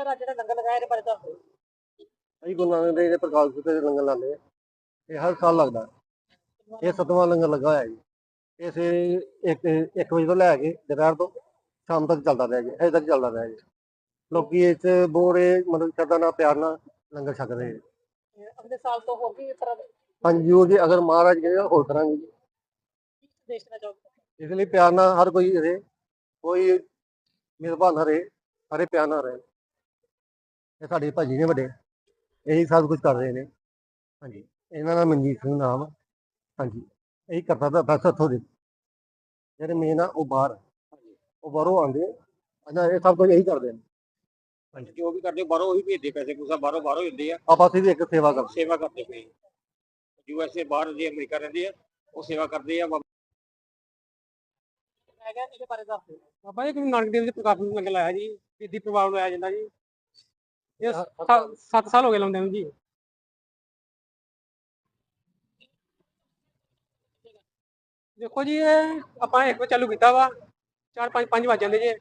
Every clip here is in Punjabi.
ਸਰ ਅੱਜ ਜਿਹੜਾ ਲੰਗਰ ਲਗਾਇਆ ਇਹਦੇ ਬਾਰੇ ਦੱਸੋ ਅਸੀਂ ਗੁਰੂ ਨਾਨਕ ਦੇਵ ਦੇ ਪ੍ਰਕਾਸ਼ ਪੁਰਬ ਤੇ ਲੰਗਰ ਲਾਉਂਦੇ ਆ। ਇਹ ਹਰ ਸਾਲ ਲੱਗਦਾ। ਇਹ ਸਤਵਾਂ ਲੰਗਰ ਲੱਗਾ ਹੋਇਆ ਜੀ। ਇਹ ਸਵੇਰੇ ਇੱਕ ਇੱਕ ਵਜੇ ਤੋਂ ਲੈ ਕੇ ਦੁਪਹਿਰ ਤੋਂ ਸ਼ਾਮ ਤੱਕ ਚੱਲਦਾ ਰਿਹਾ ਜੀ। ਅਜੇ ਤੱਕ ਚੱਲਦਾ ਰਿਹਾ ਜੀ। ਲੋਕੀ ਇਸ ਬੋਰੇ ਮਤਲਬ ਸ਼ਰਧਾ ਨਾਲ ਪਿਆਰ ਨਾਲ ਲੰਗਰ ਛਕ ਰਹੇ ਨੇ ਇਹ ਅਗਲੇ ਸਾਲ ਤੋਂ ਹੋਰ ਵੀ ਇਸ ਤਰ੍ਹਾਂ ਹਾਂਜੀ ਉਹ ਜੀ ਅਗਰ ਮਹਾਰਾਜ ਕਹਿੰਦੇ ਹੋਰ ਕਰਾਂਗੇ ਜੀ। ਇਸ ਲਈ ਪਿਆਰ ਨਾਲ ਹਰ ਕੋਈ ਰਹੇ। ਕੋਈ ਮਿਹਰਬਾਨ ਨਾ ਰਹੇ। ਸਾਰੇ ਪਿਆਰ ਨਾਲ ਰਹੇ। ਇਹ ਸਾਡੇ ਭਾਜੀ ਨੇ ਵੱਡੇ। ਇਹੀ ਸਭ ਕੁਝ ਕਰ ਰਹੇ ਨੇ। ਹਾਂਜੀ। ਇਹਨਾਂ ਦਾ ਮਨਜੀਤ ਸਿੰਘ ਨਾਮ। ਹਾਂਜੀ। ਇਹੀ ਕਰਦਾ ਦਾ ਬਸ ਇੱਥੋਂ ਦੇ। ਜਿਹੜੇ ਮੇਨ ਆ ਉਹ ਬਾਹਰ। ਉਹ ਬਾਹਰੋਂ ਆਉਂਦੇ। ਅੱਛਾ ਇਹ ਸਭ ਕੁਝ ਇਹੀ ਕਰਦੇ ਨੇ। ਜੋ ਵੀ ਕਰਦੇ ਬਾਹਰੋਂ ਉਹੀ ਭੇਜਦੇ ਪੈਸੇ। ਕੁਸਾ ਬਾਹਰੋਂ ਬਾਹਰੋਂ ਹੁੰਦੇ ਆ। ਆਪਾਂ ਵੀ ਇੱਕ ਸੇਵਾ ਕਰਦੇ। ਸੇਵਾ ਕਰਦੇ ਪਏ। ਯੂ ਐਸ ਏ ਬਾਹਰ ਜੇ ਅਮਰੀਕਾ ਰਹਿੰਦੇ ਆ ਉਹ ਸੇਵਾ ਕਰਦੇ ਆ। ਮੈਂ ਕਿਹਾ ਇਹਦੇ ਬਾਰੇ ਦੱਸੋ ਬਾਬਾ ਜੀ ਗੁਰੂ ਨਾਨਕ ਦੇਵ ਜੀ ਪ੍ਰਕਾਸ਼ ਪੁਰਬ ਲੰਗਰ ਲਾਇਆ ਜੀ। ਸਿੱਧੀ ਪਰਿਵਾਰ ਨੂੰ ਲਾਇਆ ਜਾਂਦਾ ਜੀ। ਇਹ 7 ਸਾਲ ਹੋ ਗਏ ਲਾਉਂਦੇ ਨੂੰ ਜੀ। ਦੇਖੋ ਜੀ ਇਹ ਆਪਾਂ ਇੱਕ ਵਾਰ ਚਾਲੂ ਕੀਤਾ ਵਾ। 4 5 5 ਵਜ ਜਾਂਦੇ ਜੇ।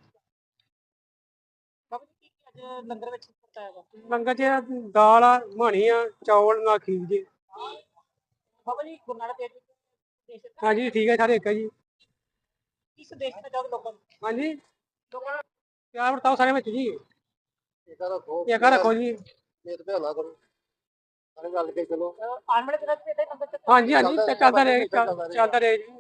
ਬਾਬਾ ਜੀ ਕੀ ਕੀ ਅੱਜ ਲੰਗਰ ਵਿੱਚ ਵਰਤਾਇਆ ਵਾ? ਲੰਗਰ 'ਚ ਦਾਲ ਆ ਮਾਣੀ ਆ ਚੌਲ ਨਾਲ ਖੀਰ ਜੀ। ਬਾਬਾ ਜੀ ਗੁਰੂ ਨਾਨਕ ਦੇਵ ਜੀ ਦੇ ਸੰਦੇਸ਼ ਹਾਂਜੀ ਠੀਕ ਹੈ ਸਾਰੇ ਇੱਕ ਹੈ ਜੀ। ਕੀ ਸੰਦੇਸ਼ ਦੇਣਾ ਚਾਹੋਗੇ ਲੋਕਾਂ ਨੂੰ? ਹਾਂਜੀ। ਲੋਕਾਂ ਪਿਆਰ ਵਰਤਾਓ ਸਾਰੇ ਵਿੱਚ ਜੀ। ਇੱਕ ਰੱਖੋ ਜੀ ਮੇਰ ਤੇ ਹਲਾ ਕਰੋ। ਸਾਰੇ ਗੱਲ ਕੇ ਚਲੋ। ਅਹ ਆਉਣ ਵਾਲੇ ਦਿਨਾਂ 'ਚ ਇਦਾਂ ਹੀ ਲੰਗਰ ਚੱਲੇਗਾ ਹਾਂਜੀ ਹਾਂਜੀ ਚੱਲਦਾ ਰਹੇ ਚੱਲਦਾ ਰਹੇ ਜੀ